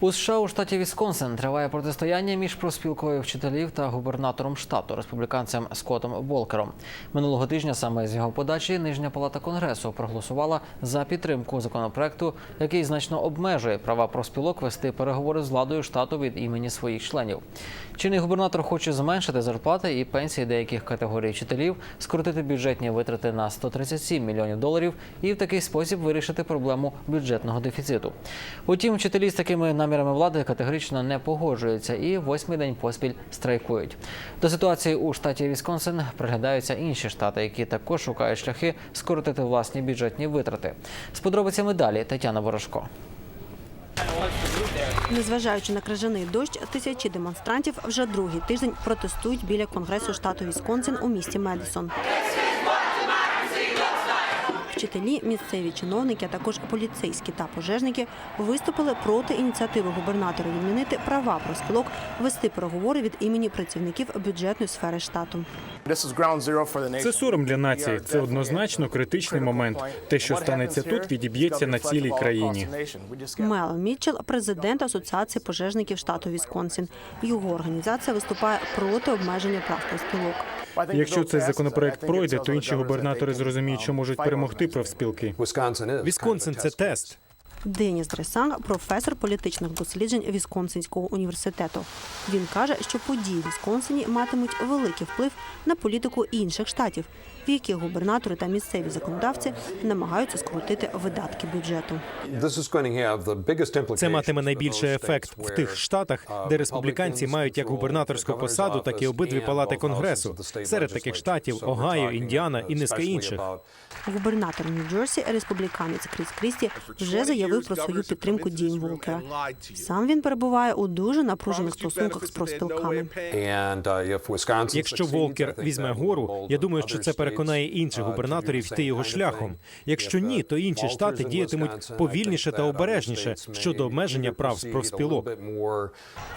У США у штаті Вісконсин триває протистояння між профспілкою вчителів та губернатором штату республіканцем Скоттом Волкером. Минулого тижня саме з його подачі нижня палата конгресу проголосувала за підтримку законопроекту, який значно обмежує права профспілок вести переговори з владою штату від імені своїх членів. Чинний губернатор хоче зменшити зарплати і пенсії деяких категорій вчителів, скоротити бюджетні витрати на 137 мільйонів доларів і в такий спосіб вирішити проблему бюджетного дефіциту. Утім, вчителі з такими намірами влади категорично не погоджуються і восьмий день поспіль страйкують. До ситуації у штаті Вісконсин приглядаються інші штати, які також шукають шляхи скоротити власні бюджетні витрати. З подробицями далі Тетяна Ворожко. Незважаючи на крижаний дощ, тисячі демонстрантів вже другий тиждень протестують біля конгресу штату Вісконсин у місті Медисон. Вчителі, місцеві чиновники, а також поліцейські та пожежники виступили проти ініціативи губернатора відмінити права профспілок вести переговори від імені працівників бюджетної сфери штату. Це сором для нації. Це однозначно критичний момент. Те, що станеться тут, відіб'ється на цілій країні. Мел Мітчелл – президент Асоціації пожежників штату Вісконсин. Його організація виступає проти обмеження прав профспілок. Якщо цей законопроект пройде, то інші губернатори зрозуміють, що можуть перемогти профспілки. Вісконсин це тест. Деніс Дресанг – професор політичних досліджень Вісконсинського університету. Він каже, що події в Вісконсині матимуть великий вплив на політику інших штатів, в яких губернатори та місцеві законодавці намагаються скоротити видатки бюджету. Це матиме найбільший ефект в тих штатах, де республіканці мають як губернаторську посаду, так і обидві палати конгресу. Серед таких штатів Огайо, Індіана і низка інших. Губернатор Нью-Джерсі, республіканець Кріс Крісті, вже заявив про свою підтримку дій Волкера. Сам він перебуває у дуже напружених стосунках з профспілками. Якщо Волкер візьме гору, я думаю, що це переконає інших губернаторів йти його шляхом. Якщо ні, то інші штати діятимуть повільніше та обережніше щодо обмеження прав профспілок.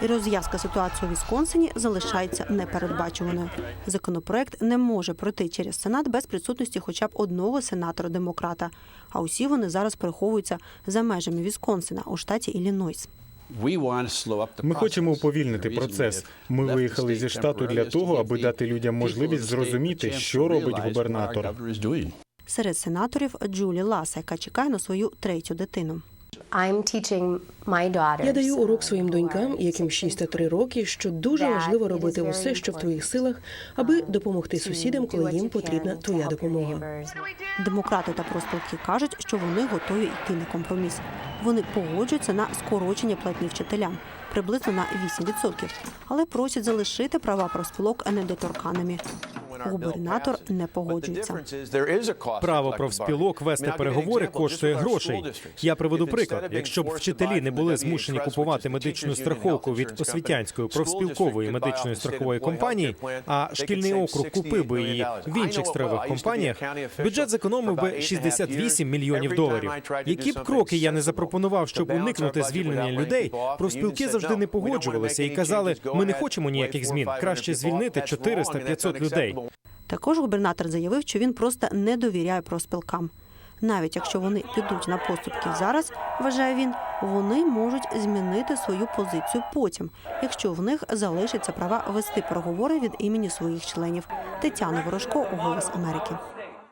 І розв'язка ситуації у Вісконсині залишається непередбачуваною. Законопроект не може пройти через сенат без присутності хоча б одного сенатора-демократа. А усі вони зараз переховуються за межами Вісконсина у штаті Іллінойс. Ми хочемо уповільнити процес. Ми виїхали зі штату для того, аби дати людям можливість зрозуміти, що робить губернатор. Серед сенаторів Джулі Ласа, яка чекає на свою третю дитину. I'm teaching my daughters. Я даю урок своїм донькам, яким 6 та 3 роки, що дуже важливо робити усе, що в твоїх силах, аби допомогти сусідам, коли їм потрібна твоя допомога. Демократи та профспілки кажуть, що вони готові йти на компроміс. Вони погоджуються на скорочення платні вчителям приблизно на 8%, але просять залишити права профспілок недоторканими. Губернатор не погоджується. Право профспілок вести переговори коштує грошей. Я приведу приклад. Якщо б вчителі не були змушені купувати медичну страховку від освітянської профспілкової медичної страхової компанії, а шкільний округ купив би її в інших страхових компаніях, бюджет зекономив би 68 мільйонів доларів. Які б кроки я не запропонував, щоб уникнути звільнення людей, профспілки завжди не погоджувалися і казали: ми не хочемо ніяких змін. Краще звільнити 400-500 людей. Також губернатор заявив, що він просто не довіряє профспілкам. Навіть якщо вони підуть на поступки зараз, вважає він, вони можуть змінити свою позицію потім, якщо в них залишаться права вести переговори від імені своїх членів. Тетяна Ворожко, Голос Америки.